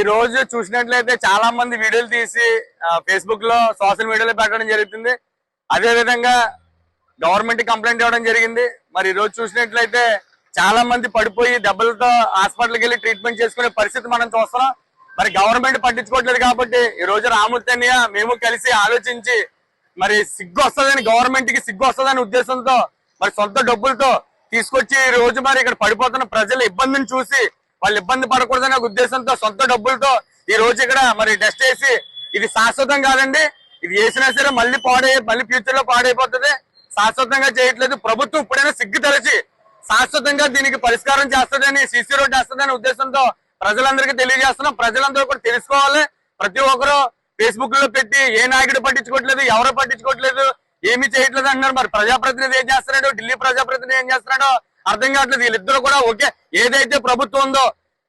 ఈ రోజు చూసినట్లయితే చాలా మంది వీడియోలు తీసి ఫేస్బుక్లో సోషల్ మీడియాలో పెట్టడం జరుగుతుంది. అదే విధంగా గవర్నమెంట్ కంప్లైంట్ ఇవ్వడం జరిగింది. మరి ఈ రోజు చూసినట్లయితే చాలా మంది పడిపోయి దెబ్బలతో హాస్పిటల్కి వెళ్ళి ట్రీట్మెంట్ చేసుకునే పరిస్థితి మనం చూస్తున్నాం. మరి గవర్నమెంట్ పట్టించుకోవట్లేదు కాబట్టి ఈ రోజు రాముతన్య మేము కలిసి ఆలోచించి మరి సిగ్గు వస్తుందని గవర్నమెంట్కి సిగ్గు వస్తుందని ఉద్దేశంతో మరి సొంత డబ్బులతో తీసుకొచ్చి ఈ రోజు మరి ఇక్కడ పడిపోతున్న ప్రజల ఇబ్బందిని చూసి వాళ్ళు ఇబ్బంది పడకూడదనే ఒక ఉద్దేశంతో సొంత డబ్బులతో ఈ రోజు ఇక్కడ మరి టెస్ట్ వేసి ఇది శాశ్వతం కాదండి. ఇది వేసినా సరే మళ్ళీ పాడై మళ్ళీ ఫ్యూచర్లో పాడైపోతుంది. శాశ్వతంగా చేయట్లేదు. ప్రభుత్వం ఇప్పుడైనా సిగ్గు తెరచి శాశ్వతంగా దీనికి పరిష్కారం చేస్తుందని సిసి రోడ్ వేస్తుందనే ఉద్దేశంతో ప్రజలందరికీ తెలియజేస్తున్నాం. ప్రజలందరూ కూడా తెలుసుకోవాలి. ప్రతి ఒక్కరు ఫేస్బుక్లో పెట్టి ఏ నాయకుడు పట్టించుకోవట్లేదు ఎవరు పట్టించుకోవట్లేదు ఏమీ చేయట్లేదు అంటున్నారు మరి ప్రజాప్రతినిధి ఏం చేస్తున్నాడో? ఢిల్లీ ప్రజాప్రతినిధి ఏం చేస్తున్నాడో? అర్థం కావట్లేదు. వీళ్ళిద్దరు కూడా ఓకే ఏదైతే ప్రభుత్వం ఉందో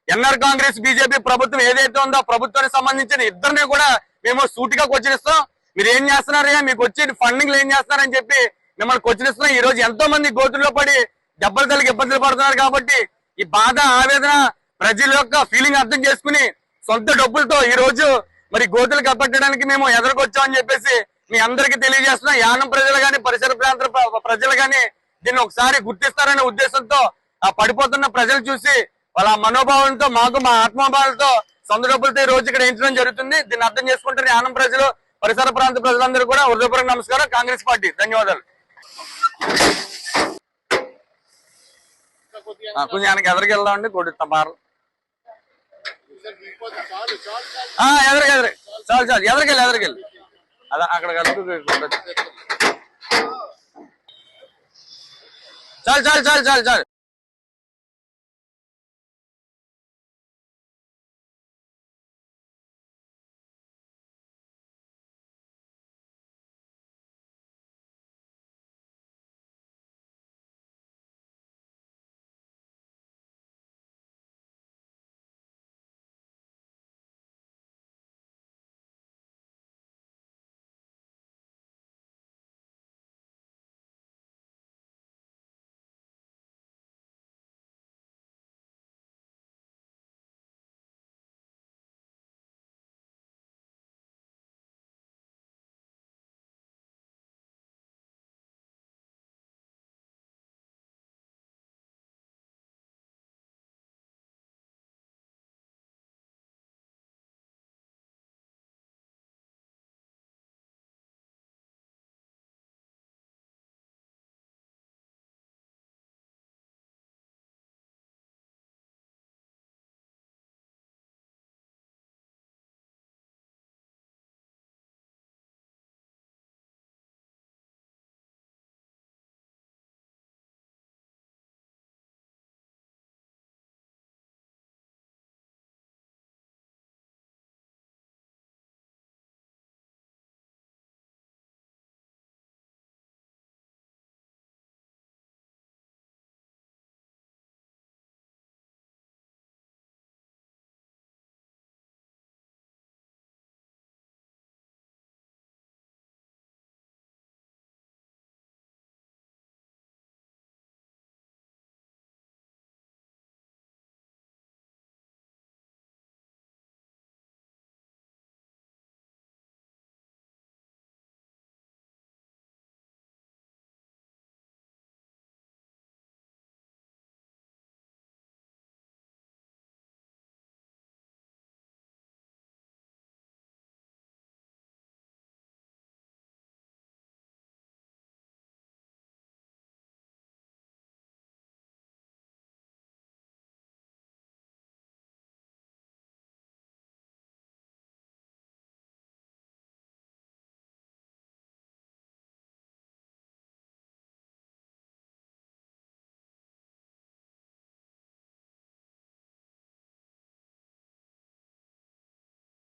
ఎన్ఆర్ కాంగ్రెస్ బీజేపీ ప్రభుత్వం ఏదైతే ఉందో ప్రభుత్వానికి సంబంధించిన ఇద్దరిని కూడా మేము సూటిగా క్వశ్చనిస్తాం. మీరు ఏం చేస్తున్నారయ్యా మీకు వచ్చి ఫండింగ్ ఏం చేస్తున్నారని చెప్పి మిమ్మల్ని క్వశ్చనిస్తున్నాం. ఈ రోజు ఎంతో మంది గోతుల్లో పడి దెబ్బలు తల్లికి ఇబ్బందులు పడుతున్నారు కాబట్టి ఈ బాధ ఆవేదన ప్రజల యొక్క ఫీలింగ్ అర్థం చేసుకుని సొంత డబ్బులతో ఈ రోజు మరి గోతులు కప్పట్టడానికి మేము ఎదురుకొచ్చామని చెప్పేసి మీ అందరికీ తెలియజేస్తున్నాం. యానం ప్రజలు గాని పరిసర ప్రాంత ప్రజలు కానీ దీన్ని ఒకసారి గుర్తిస్తారనే ఉద్దేశంతో ఆ పడిపోతున్న ప్రజలు చూసి వాళ్ళ మనోభావంతో మాకు మా ఆత్మభావాలతో సొంత డబ్బులతో ఈ రోజు ఇక్కడ ఎంచడం జరుగుతుంది. దీన్ని అర్థం చేసుకుంటారు యానం ప్రజలు పరిసర ప్రాంత ప్రజలందరూ కూడా. హృదయపూర్వక నమస్కారం. కాంగ్రెస్ పార్టీ. ధన్యవాదాలు. ఆ, కొంచెం ఆయనకి ఎదరికి వెళ్దామండి. కొడుతా బార్ ఎదరికి ఎదరికి చాలు చాలు. ఎదరికెళ్ళి ఎదరికెళ్ళి అదే అక్కడ కలుపు. చాలు చాలు చాలు చాలు చాలు